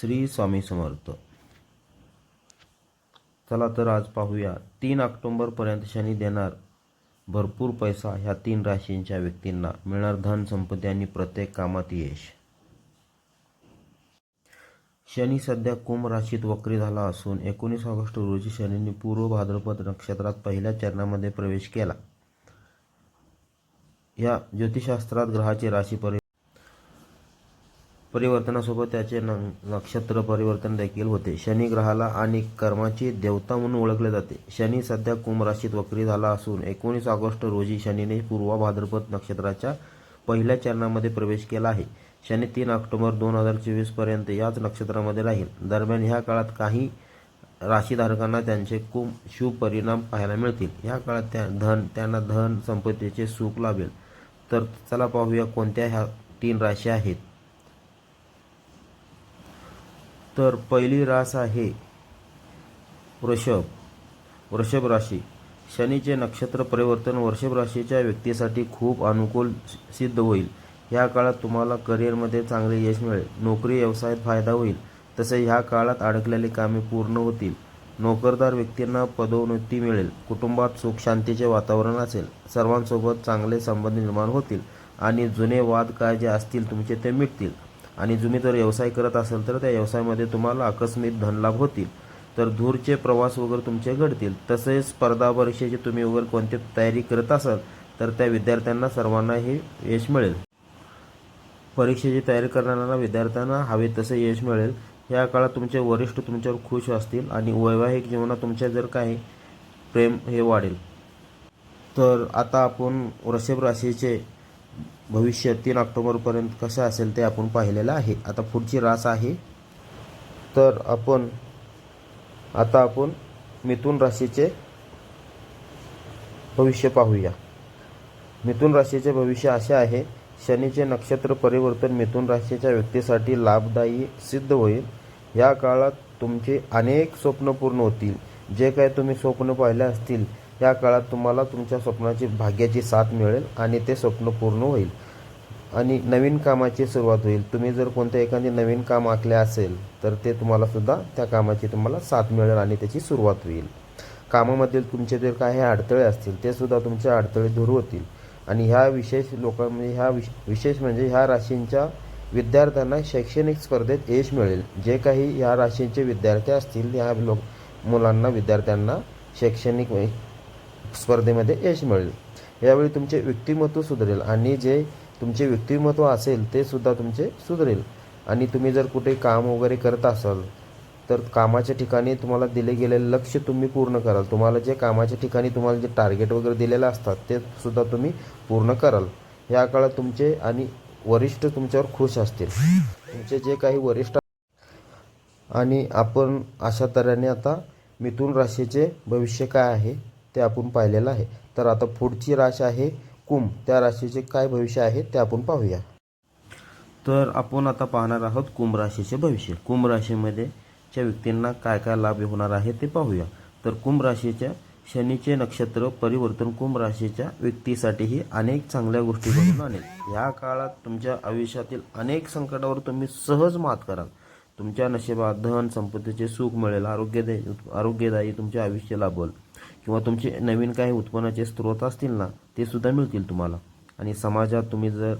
श्री स्वामी समर्थ. चला तर आज पाहूया तीन ऑक्टोंबरपर्यंत शनी देणार भरपूर पैसा ह्या तीन राशींच्या व्यक्तींना. मिळणार धन संपत्ती आणि प्रत्येक कामात यश. शनी सध्या कुंभ राशीत वक्री झाला असून एकोणीस ऑगस्ट रोजी शनीने पूर्व भाद्रपद नक्षत्रात पहिल्या चरणामध्ये प्रवेश केला. या ज्योतिषशास्त्रात ग्रहाची राशी परि परिवर्तनासोबत त्याचे न- नक्षत्र परिवर्तन देखील होते. शनी ग्रहाला आणि कर्माची देवता म्हणून ओळखले जाते. शनी सध्या कुंभ राशीत वक्री झाला असून एकोणीस ऑगस्ट रोजी शनीने पूर्वा भाद्रपद नक्षत्राच्या पहिल्या चरणामध्ये प्रवेश केला आहे. शनी तीन ऑक्टोबर दोन हजार चोवीसपर्यंत याच नक्षत्रामध्ये राहील. दरम्यान ह्या काळात काही राशीधारकांना त्यांचे कुंभ शुभ परिणाम पाहायला मिळतील. ह्या काळात त्या धन त्यांना धन संपत्तीचे सुख लाभेल. तर चला पाहूया कोणत्या ह्या तीन राशी आहेत. तर पहिली रास आहे वृषभ. वृषभ राशी. शनीचे नक्षत्र परिवर्तन वृषभ राशीच्या व्यक्तीसाठी खूप अनुकूल सिद्ध होईल. ह्या काळात तुम्हाला करिअरमध्ये चांगले यश मिळेल. नोकरी व्यवसायात फायदा होईल. तसे ह्या काळात अडकलेली कामे पूर्ण होतील. नोकरदार व्यक्तींना पदोन्नती मिळेल. कुटुंबात सुख शांतीचे वातावरण असेल. सर्वांसोबत चांगले संबंध निर्माण होतील आणि जुने वाद काय जे असतील तुमचे ते मिटतील. आणि तुम्ही जर व्यवसाय करत असाल तर त्या व्यवसायामध्ये तुम्हाला आकस्मिक धनलाभ होतील. तर दूरचे प्रवास वगैरे तुमचे घडतील. तसेच स्पर्धा परीक्षेची तुम्ही वगैरे कोणती तयारी करत असाल तर त्या विद्यार्थ्यांना सर्वांना हे यश मिळेल. परीक्षेची तयारी करणाऱ्या विद्यार्थ्यांना हवे तसे यश मिळेल. या काळात तुमचे वरिष्ठ तुमच्यावर खुश असतील आणि वैवाहिक जीवनात तुमच्या जर काही प्रेम हे वाढेल. तर आता आपण वृषभ राशीचे भविष्य तीन ऑक्टोबरपर्यंत कसं असेल ते आपण पाहिलेलं आहे. आता पुढची रास आहे. तर आपण आता आपण मिथुन राशीचे भविष्य पाहूया. मिथुन राशीचे भविष्य असे आहे शनीचे नक्षत्र परिवर्तन मिथुन राशीच्या व्यक्तीसाठी लाभदायी सिद्ध होईल. या काळात तुमचे अनेक स्वप्न पूर्ण होतील. जे काय तुम्ही स्वप्न पाहिले असतील या काळात तुम्हाला तुमच्या स्वप्नाची भाग्याची साथ मिळेल आणि ते स्वप्न पूर्ण होईल. आणि नवीन कामाची सुरुवात होईल. तुम्ही जर कोणत्या एखादी नवीन काम आखले असेल तर ते तुम्हालासुद्धा त्या कामाची तुम्हाला साथ मिळेल आणि त्याची सुरुवात होईल. कामामधील तुमचे जर काही अडथळे असतील ते सुद्धा तुमचे अडथळे दूर होतील. आणि ह्या विशेष लोक म्हणजे ह्या विश विशेष म्हणजे ह्या राशींच्या विद्यार्थ्यांना शैक्षणिक स्पर्धेत यश मिळेल. जे काही ह्या राशींचे विद्यार्थी असतील ह्या लोक मुलांना विद्यार्थ्यांना शैक्षणिक स्पर्धेमध्ये यश मिळेल. यावेळी तुमचे व्यक्तिमत्व सुधारेल आणि जे तुमचे व्यक्तिमत्व असेल ते सुद्धा तुमचे सुधारेल. आणि तुम्ही जर कुठे काम वगैरे करत असाल तर कामाच्या ठिकाणी तुम्हाला दिले गेलेले लक्ष तुम्ही पूर्ण कराल. तुम्हाला जे कामाच्या ठिकाणी तुम्हाला जे टार्गेट वगैरे दिलेले असतात ते सुद्धा तुम्ही पूर्ण कराल. या काळात तुमचे आणि वरिष्ठ तुमच्यावर खुश असतील. तुमचे जे काही वरिष्ठ आणि आपण अशा तऱ्हेने आता मिथुन राशीचे भविष्य काय आहे? ते आपण पाहिलेलं आहे. तर आता पुढची राशी आहे कुंभ. त्या राशीचे काय भविष्य आहे ते आपण पाहूया. तर आपण आता पाहणार आहोत कुंभ राशीचे भविष्य. कुंभ राशीमध्ये च्या व्यक्तींना काय काय लाभ होणार आहे ते पाहूया. तर कुंभ राशीच्या शनीचे नक्षत्र परिवर्तन कुंभ राशीच्या व्यक्तीसाठीही अनेक चांगल्या गोष्टी घडून आणेल. या काळात तुमच्या आयुष्यातील अनेक संकटावर तुम्ही सहज मात कराल. तुमच्या नशिबात धन संपत्तीचे सुख मिळेल. आरोग्यदायी आरोग्यदायी तुमचे आयुष्य लाभल. किंवा तुमचे नवीन काही उत्पन्नाचे स्रोत असतील ना ते सुद्धा मिळतील तुम्हाला. आणि समाजात तुम्ही जर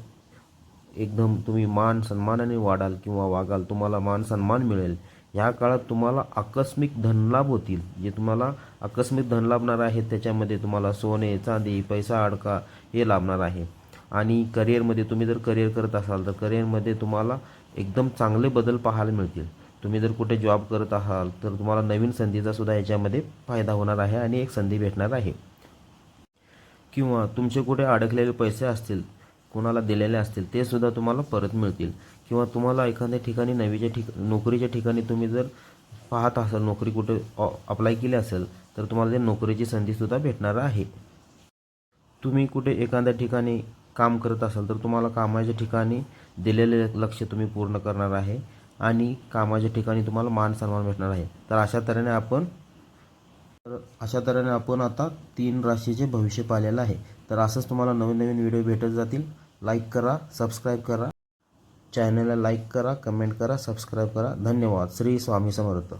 एकदम तुम्ही मान सन्मानाने वाढाल किंवा वागाल तुम्हाला मान सन्मान मिळेल. या काळात तुम्हाला आकस्मिक धनलाभ होतील. जे तुम्हाला आकस्मिक धन लाभणार आहे त्याच्यामध्ये तुम्हाला सोने चांदी पैसा अडका हे लाभणार आहे. आणि करिअरमध्ये तुम्ही जर करिअर करत असाल तर करिअरमध्ये तुम्हाला एकदम चांगले बदल पाहायला मिळतील. तुम्ही जर कुठे जॉब करत आहाल तर तुम्हाला नवीन संधीचा सुद्धा याच्यामध्ये फायदा होणार आहे आणि एक संधी भेटणार आहे. किंवा तुमचे कुठे अडकलेले पैसे असतील कोणाला दिलेले असतील ते सुद्धा तुम्हाला परत मिळतील. किंवा तुम्हाला एखाद्या ठिकाणी नवीच्या ठिक नोकरीच्या ठिकाणी तुम्ही जर पाहत असाल नोकरी कुठे अप्लाय केली असेल तर तुम्हाला ते नोकरीची संधीसुद्धा भेटणार आहे. तुम्ही कुठे एखाद्या ठिकाणी काम करत असाल तर तुम्हाला कामाच्या ठिकाणी दिलेले लक्ष तुम्ही पूर्ण करणार आहे. आणि कामाच्या ठिकाणी तुम्हाला मान सन्मान भेटणार आहे. तर अशा तऱ्हेने आपण तर अशा तऱ्हेने आपण आता तीन राशीचे भविष्य पाहिलेलं आहे. तर असंच तुम्हाला नवीन नवीन व्हिडिओ भेटत जातील. लाईक करा सबस्क्राईब करा. चॅनलला लाईक करा कमेंट करा सबस्क्राईब करा. धन्यवाद. श्री स्वामी समर्थ.